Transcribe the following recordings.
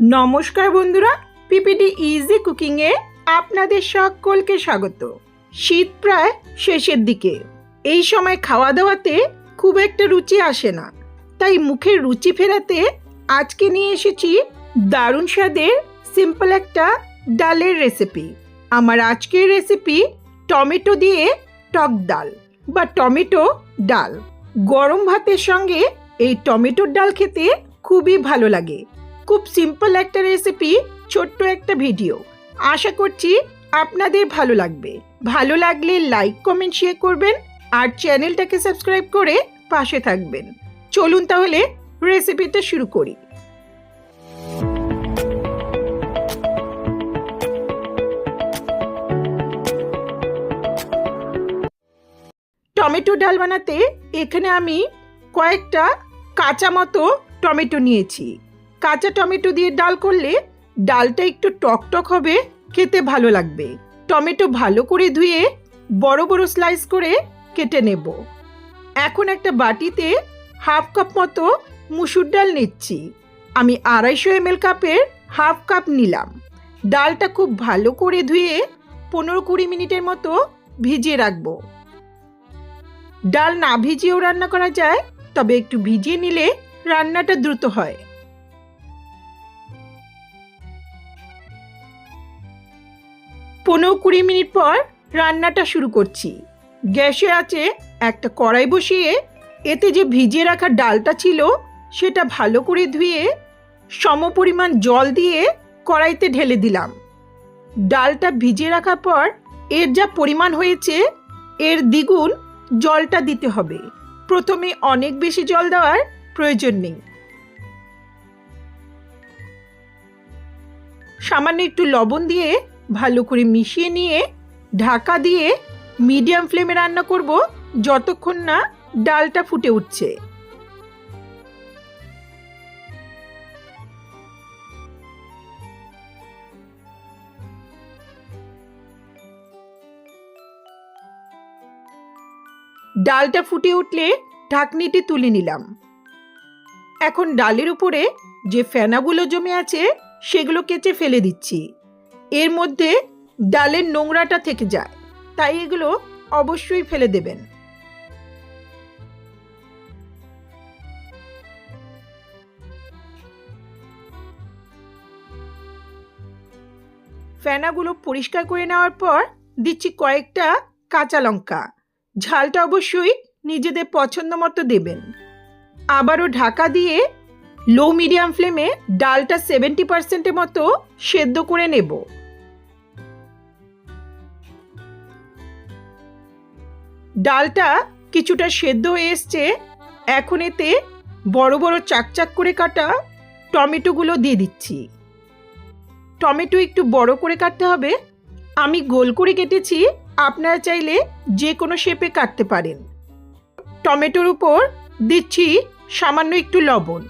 নমস্কার বন্ধুরা PPD easy কুকিংয়ে আপনাদের সকলকে স্বাগত। শীত প্রায় শেষের দিকে। এই সময় খাওয়া দাওয়াতে খুব একটা রুচি আসে না। তাই মুখের রুচি ফেরাতে আজকে নিয়ে এসেছি দারুণ স্বাদের সিম্পল একটা ডালের রেসিপি আমার আজকের রেসিপি টমেটো দিয়ে টক ডাল বা টমেটো ডাল। গরম ভাতের সঙ্গে এই টমেটোর ডাল খেতে খুবই ভালো লাগে। খুব সিম্পল একটা রেসিপি ছোট্ট একটা ভিডিও আশা করছি আপনাদের ভালো লাগবে। ভালো লাগলে লাইক কমেন্ট শেয়ার করবেন আর চ্যানেলটাকে সাবস্ক্রাইব করে পাশে থাকবেন। চলুন তাহলে রেসিপিটা শুরু করি। টমেটো ডাল বানাতে এখানে আমি কয়েকটা কাঁচা মতো টমেটো নিয়েছি। কাঁচা টমেটো দিয়ে ডাল করলে ডালটা একটু টক টক হবে, খেতে ভালো লাগবে। টমেটো ভালো করে ধুয়ে বড় বড় স্লাইস করে কেটে নেব। এখন একটা বাটিতে হাফ কাপ মতো মুসুর ডাল নিচ্ছি। আমি আড়াইশো এম কাপের হাফ কাপ নিলাম। ডালটা খুব ভালো করে ধুয়ে পনেরো কুড়ি মিনিটের মতো ভিজিয়ে রাখব। ডাল না ভিজিয়েও রান্না করা যায়, তবে একটু ভিজিয়ে নিলে রান্নাটা দ্রুত হয়। পনেরো কুড়ি মিনিট পর রান্নাটা শুরু করছি। গ্যাসে আছে একটা কড়াই বসিয়ে, এতে যে ভিজিয়ে রাখা ডালটা ছিল, সেটা ভালো করে ধুয়ে সমপরিমাণ জল দিয়ে কড়াইতে ঢেলে দিলাম। ডালটা ভিজিয়ে রাখার পর এর যা পরিমাণ হয়েছে, এর দ্বিগুণ জলটা দিতে হবে। প্রথমে অনেক বেশি জল দেওয়ার প্রয়োজন নেই। সামান্য একটু লবণ দিয়ে ভালো করে মিশিয়ে নিয়ে ঢাকা দিয়ে মিডিয়াম ফ্লেমে রান্না করব যতক্ষণ না ডালটা ফুটে উঠছে। ডালটা ফুটে উঠলে ঢাকনিটি তুলে নিলাম। এখন ডালের উপরে যে ফেনাগুলো জমে আছে, সেগুলো কেচে ফেলে দিচ্ছি। এর মধ্যে ডালের নোংরাটা থেকে যায়। তাই এগুলো অবশ্যই ফেলে দেবেন। ফেনাগুলো পরিষ্কার করে নেওয়ার পর দিচ্ছি কয়েকটা কাঁচা লঙ্কা। ঝালটা অবশ্যই নিজেদের পছন্দ মতো দেবেন। আবারও ঢাকা দিয়ে লো মিডিয়াম ফ্লেমে ডালটা সেভেন্টি পার্সেন্টের মতো সেদ্ধ করে নেব। ডালটা কিছুটা সেদ্ধ হয়ে এসছে। এখন এতে বড় বড় চাকচাক করে কাটা টমেটোগুলো দিয়ে দিচ্ছি। টমেটো একটু বড় করে কাটতে হবে। আমি গোল করে কেটেছি, আপনারা চাইলে যে কোনো শেপে কাটতে পারেন। টমেটোর উপর দিচ্ছি সামান্য একটু লবণ,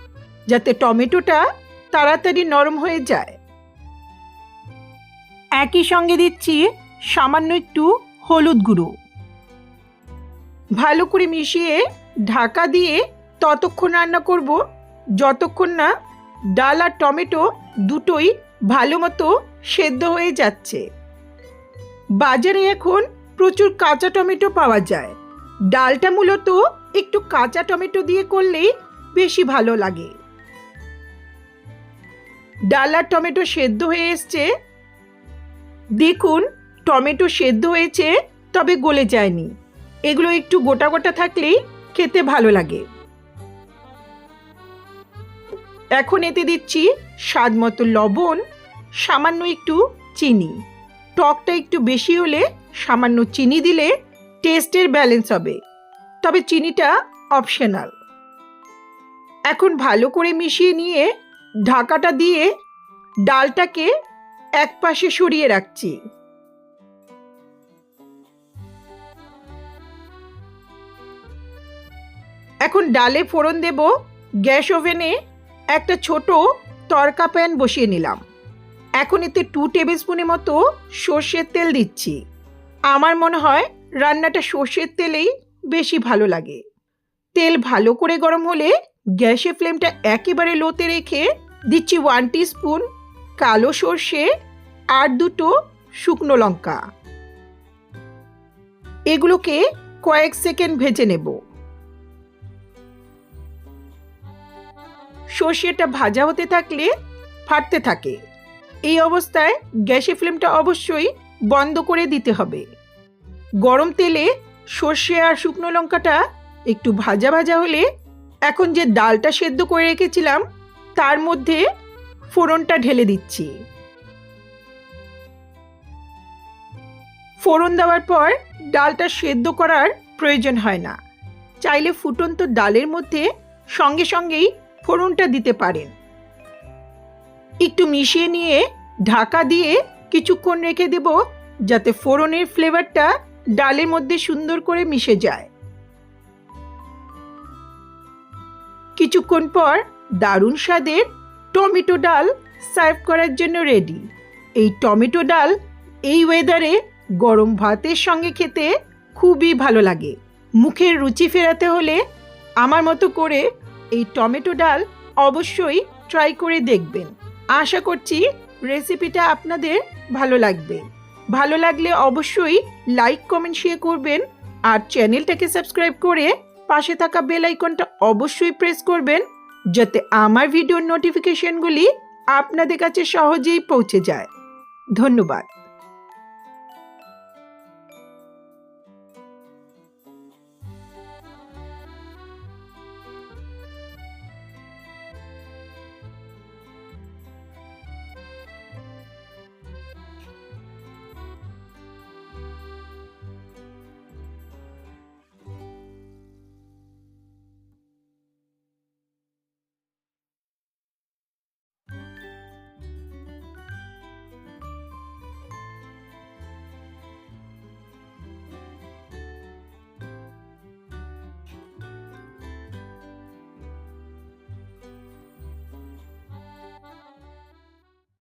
যাতে টমেটোটা তাড়াতাড়ি নরম হয়ে যায়। একই সঙ্গে দিচ্ছি সামান্য একটু হলুদ গুঁড়ো। ভালো করে মিশিয়ে ঢাকা দিয়ে ততক্ষণ রান্না করব। যতক্ষণ না ডাল আর টমেটো দুটোই ভালো মতো সেদ্ধ হয়ে যাচ্ছে। বাজারে এখন প্রচুর কাঁচা টমেটো পাওয়া যায়। ডালটা মূলত একটু কাঁচা টমেটো দিয়ে করলেই বেশি ভালো লাগে। ডাল আর টমেটো সেদ্ধ হয়ে এসছে। দেখুন, টমেটো সেদ্ধ হয়েছে, তবে গলে যায়নি। এগুলো একটু গোটা গোটা থাকলেই খেতে ভালো লাগে। এখন এতে দিচ্ছি স্বাদ মতো লবণ, সামান্য একটু চিনি। টকটা একটু বেশি হলে সামান্য চিনি দিলে টেস্টের ব্যালেন্স হবে। তবে চিনিটা অপশনাল এখন ভালো করে মিশিয়ে নিয়ে ঢাকাটা দিয়ে ডালটাকে এক পাশে সরিয়ে রাখছি। এখন ডালে ফোড়ন দেব, গ্যাস ওভেনে একটা ছোট তরকা প্যান বসিয়ে নিলাম। এখন এতে টু টেবিল স্পুনের মতো সর্ষের তেল দিচ্ছি। আমার মনে হয় রান্নাটা সর্ষের তেলেই বেশি ভালো লাগে। তেল ভালো করে গরম হলে গ্যাসের ফ্লেমটা একেবারে লোতে রেখে দিচ্ছি ওয়ান স্পুন কালো সর্ষে আর দুটো শুকনো লঙ্কা। এগুলোকে কয়েক সেকেন্ড ভেজে নেব। সর্ষেটা ভাজা হতে থাকলে ফাটতে থাকে। এই অবস্থায় গ্যাসের ফ্লেমটা অবশ্যই বন্ধ করে দিতে হবে। গরম তেলে সর্ষে আর শুকনো লঙ্কাটা একটু ভাজা ভাজা হলে এখন যে ডালটা সেদ্ধ করে রেখেছিলাম, তার মধ্যে ফোড়নটা ঢেলে দিচ্ছি। ফোড়ন দেওয়ার পর ডালটা সেদ্ধ করার প্রয়োজন হয় না। চাইলে ফুটন্ত ডালের মধ্যে সঙ্গে সঙ্গেই ফোড়নটা দিতে পারেন। একটু মিশিয়ে নিয়ে ঢাকা দিয়ে কিছুক্ষণ রেখে দেব যাতে ফোড়নের ফ্লেভারটা ডালের মধ্যে সুন্দর করে মিশে যায়। কিছুক্ষণ পর দারুণ স্বাদের টমেটো ডাল সার্ভ করার জন্য রেডি। এই টমেটো ডাল এই ওয়েদারে গরম ভাতের সঙ্গে খেতে খুবই ভালো লাগে। মুখের রুচি ফেরাতে হলে আমার মতো করে এই টমেটো ডাল অবশ্যই ট্রাই করে দেখবেন। আশা করছি রেসিপিটা আপনাদের ভালো লাগবে। ভালো লাগলে অবশ্যই লাইক কমেন্ট শেয়ার করবেন আর চ্যানেলটাকে সাবস্ক্রাইব করে পাশে থাকা বেল আইকনটা অবশ্যই প্রেস করবেন যাতে আমার ভিডিওর নোটিফিকেশনগুলি আপনাদের কাছে সহজেই পৌঁছে যায়। ধন্যবাদ।